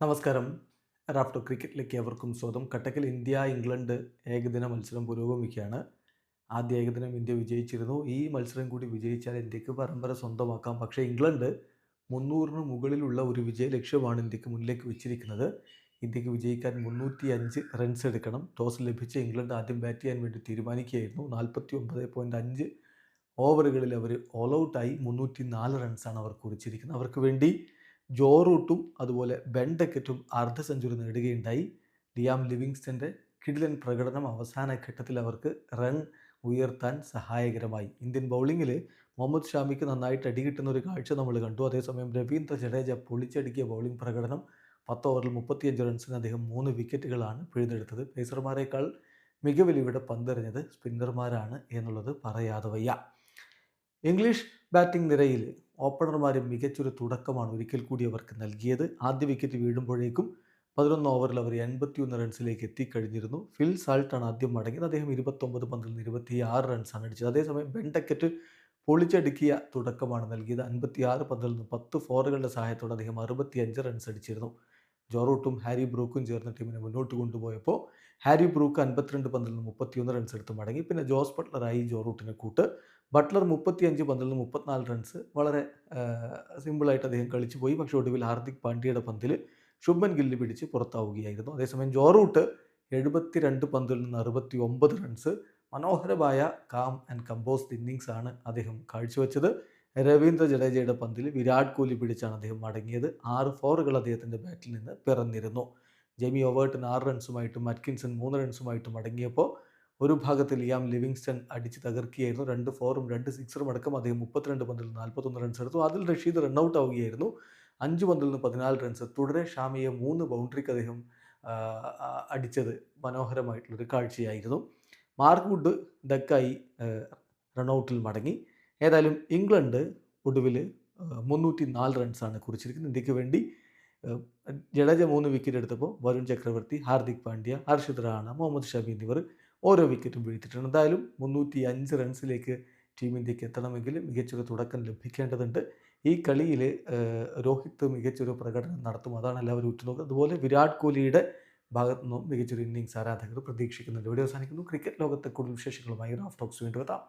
നമസ്കാരം. റാഫ്റ്റോ ക്രിക്കറ്റിലേക്ക് അവർക്കും സ്വാഗതം. കട്ടക്കിൽ ഇന്ത്യ ഇംഗ്ലണ്ട് ഏകദിന മത്സരം പുരോഗമിക്കുകയാണ്. ആദ്യ ഏകദിനം ഇന്ത്യ വിജയിച്ചിരുന്നു. ഈ മത്സരം കൂടി വിജയിച്ചാൽ ഇന്ത്യയ്ക്ക് പരമ്പര സ്വന്തമാക്കാം. പക്ഷേ ഇംഗ്ലണ്ട് മുന്നൂറിന് മുകളിലുള്ള ഒരു വിജയ ലക്ഷ്യമാണ് ഇന്ത്യയ്ക്ക് മുന്നിലേക്ക് വെച്ചിരിക്കുന്നത്. ഇന്ത്യയ്ക്ക് വിജയിക്കാൻ മുന്നൂറ്റി അഞ്ച് റൺസ് എടുക്കണം. ടോസ് ലഭിച്ച ഇംഗ്ലണ്ട് ആദ്യം ബാറ്റ് ചെയ്യാൻ വേണ്ടി തീരുമാനിക്കുകയായിരുന്നു. നാൽപ്പത്തി ഒമ്പത് പോയിന്റ് അഞ്ച് ഓവറുകളിൽ അവർ ഓൾ ഔട്ടായി മുന്നൂറ്റി നാല് റൺസാണ് അവർ കുറിച്ചിരിക്കുന്നത് അവർക്ക് വേണ്ടി ജോ റൂട്ടും അതുപോലെ ബെൻ ഡക്കറ്റും അർദ്ധ സെഞ്ചുറി നേടുകയുണ്ടായി. ലിയാം ലിവിങ്സ്റ്റന്റെ കിടിലൻ പ്രകടനം അവസാന ഘട്ടത്തിൽ അവർക്ക് റൺ ഉയർത്താൻ സഹായകരമായി. ഇന്ത്യൻ ബൗളിങ്ങിൽ മുഹമ്മദ് ഷാമിക്ക് നന്നായിട്ട് അടി കിട്ടുന്ന ഒരു കാഴ്ച നമ്മൾ കണ്ടു. അതേസമയം രവീന്ദ്ര ജഡേജ പൊളിച്ചടുക്കിയ ബൗളിംഗ് പ്രകടനം പത്ത് ഓവറിൽ മുപ്പത്തിയഞ്ച് റൺസിന് അദ്ദേഹം മൂന്ന് വിക്കറ്റുകളാണ് പിഴുതെടുത്തത്. പേസർമാരെക്കാൾ മികവിൽ ഇവിടെ പന്തെറിഞ്ഞത് സ്പിന്നർമാരാണ് എന്നുള്ളത് പറയാതെ വയ്യ. ഇംഗ്ലീഷ് ബാറ്റിംഗ് നിരയിൽ ഓപ്പണർമാരും മികച്ചൊരു തുടക്കമാണ് ഒരിക്കൽ കൂടി അവർക്ക് നൽകിയത്. ആദ്യ വിക്കറ്റ് വീഴുമ്പോഴേക്കും പതിനൊന്ന് ഓവറിൽ അവർ എൺപത്തിയൊന്ന് റൺസിലേക്ക് എത്തിക്കഴിഞ്ഞിരുന്നു. ഫിൽ സാൾട്ടാണ് ആദ്യം മടങ്ങിയത്. അദ്ദേഹം ഇരുപത്തൊമ്പത് പന്തിൽ നിന്ന് ഇരുപത്തിയാറ് റൺസാണ് അടിച്ചത്. അതേസമയം ബെൻഡക്കറ്റ് പൊളിച്ചടുക്കിയ തുടക്കമാണ് നൽകിയത്. അൻപത്തിയാറ് പന്തിൽ നിന്ന് പത്ത് ഫോറുകളുടെ സഹായത്തോടെ അദ്ദേഹം അറുപത്തിയഞ്ച് റൺസ് അടിച്ചിരുന്നു. ജോറൂട്ടും ഹാരി ബ്രൂക്കും ചേർന്ന ടീമിനെ മുന്നോട്ട് കൊണ്ടുപോയപ്പോൾ ഹാരി ബ്രൂക്ക് അൻപത്തിരണ്ട് പന്തിൽ നിന്ന് മുപ്പത്തിയൊന്ന് റൺസ് എടുത്ത് മടങ്ങി. പിന്നെ ജോസ് ബട്ട്ലറായി ജോറൂട്ടിനെ കൂട്ട്. ബട്ട്ലർ മുപ്പത്തിയഞ്ച് പന്തിൽ നിന്ന് മുപ്പത്തിനാല് റൺസ് വളരെ സിമ്പിളായിട്ട് അദ്ദേഹം കളിച്ചു പോയി. പക്ഷേ ഒടുവിൽ ഹാർദിക് പാണ്ഡ്യയുടെ പന്തിൽ ശുഭൻ ഗില്ല് പിടിച്ച് പുറത്താവുകയായിരുന്നു. അതേസമയം ജോറൂട്ട് എഴുപത്തിരണ്ട് പന്തിൽ നിന്ന് അറുപത്തി ഒമ്പത് റൺസ് മനോഹരമായ കാം ആൻഡ് കമ്പോസ്ഡ് ഇന്നിങ്സ് ആണ് അദ്ദേഹം കാഴ്ചവെച്ചത്. രവീന്ദ്ര ജഡേജയുടെ പന്തിൽ വിരാട് കോഹ്ലി പിടിച്ചാണ് അദ്ദേഹം മടങ്ങിയത്. ആറ് ഫോറുകൾ അദ്ദേഹത്തിന്റെ ബാറ്റിൽ നിന്ന് പിറന്നിരുന്നു. ജെമി ഒവേർട്ടൻ ആറ് റൺസുമായിട്ടും മറ്റ്കിൻസൺ മൂന്ന് റൺസുമായിട്ടും മടങ്ങിയപ്പോൾ ഒരു ഭാഗത്ത് ലിയാം ലിവിങ്സ്റ്റൺ അടിച്ച് തകർക്കുകയായിരുന്നു. രണ്ട് ഫോറും രണ്ട് സിക്സറും അടക്കം അദ്ദേഹം മുപ്പത്തിരണ്ട് പന്തിൽ നാൽപ്പത്തൊന്ന് റൺസ് എടുത്തു. അതിൽ റഷീദ് റണ്ണൗട്ട് ആവുകയായിരുന്നു. അഞ്ച് പന്തിൽ നിന്ന് പതിനാല് റൺസ് തുടരെ ഷാമിയെ മൂന്ന് ബൗണ്ടറിക്ക് അദ്ദേഹം അടിച്ചത് മനോഹരമായിട്ടുള്ളൊരു കാഴ്ചയായിരുന്നു. മാർക്ക് വുഡ് ഡക്കായി റണ്ണൗട്ടിൽ മടങ്ങി. ഏതായാലും ഇംഗ്ലണ്ട് ഒടുവിൽ മുന്നൂറ്റി നാല് റൺസാണ് കുറിച്ചിരിക്കുന്നത്. ഇന്ത്യയ്ക്ക് വേണ്ടി ജഡേജ മൂന്ന് വിക്കറ്റ് എടുത്തപ്പോൾ വരുൺ ചക്രവർത്തി ഹാർദിക് പാണ്ഡ്യ ഹർഷിത് റാണ മുഹമ്മദ് ഷമി എന്നിവർ ഓരോ വിക്കറ്റും വീഴ്ത്തിയിട്ടുണ്ട്. എന്തായാലും മുന്നൂറ്റി അഞ്ച് റൺസിലേക്ക് ടീം ഇന്ത്യയ്ക്ക് എത്തണമെങ്കിൽ മികച്ചൊരു തുടക്കം ലഭിക്കേണ്ടതുണ്ട്. ഈ കളിയിൽ രോഹിത് മികച്ചൊരു പ്രകടനം നടത്തും. അതാണ് എല്ലാവരും ഉറ്റുനോക്കുന്നത്. അതുപോലെ വിരാട് കോഹ്ലിയുടെ ഭാഗത്തു നിന്നും മികച്ചൊരു ഇന്നിങ്സ് ആരാധകർ പ്രതീക്ഷിക്കുന്നുണ്ട്. ഇവിടെ അവസാനിക്കുന്നു. ക്രിക്കറ്റ് ലോകത്തെ കൂടുതൽ വിശേഷങ്ങളുമായി റാഫ് ടോക്സ് വീണ്ടും എത്താം.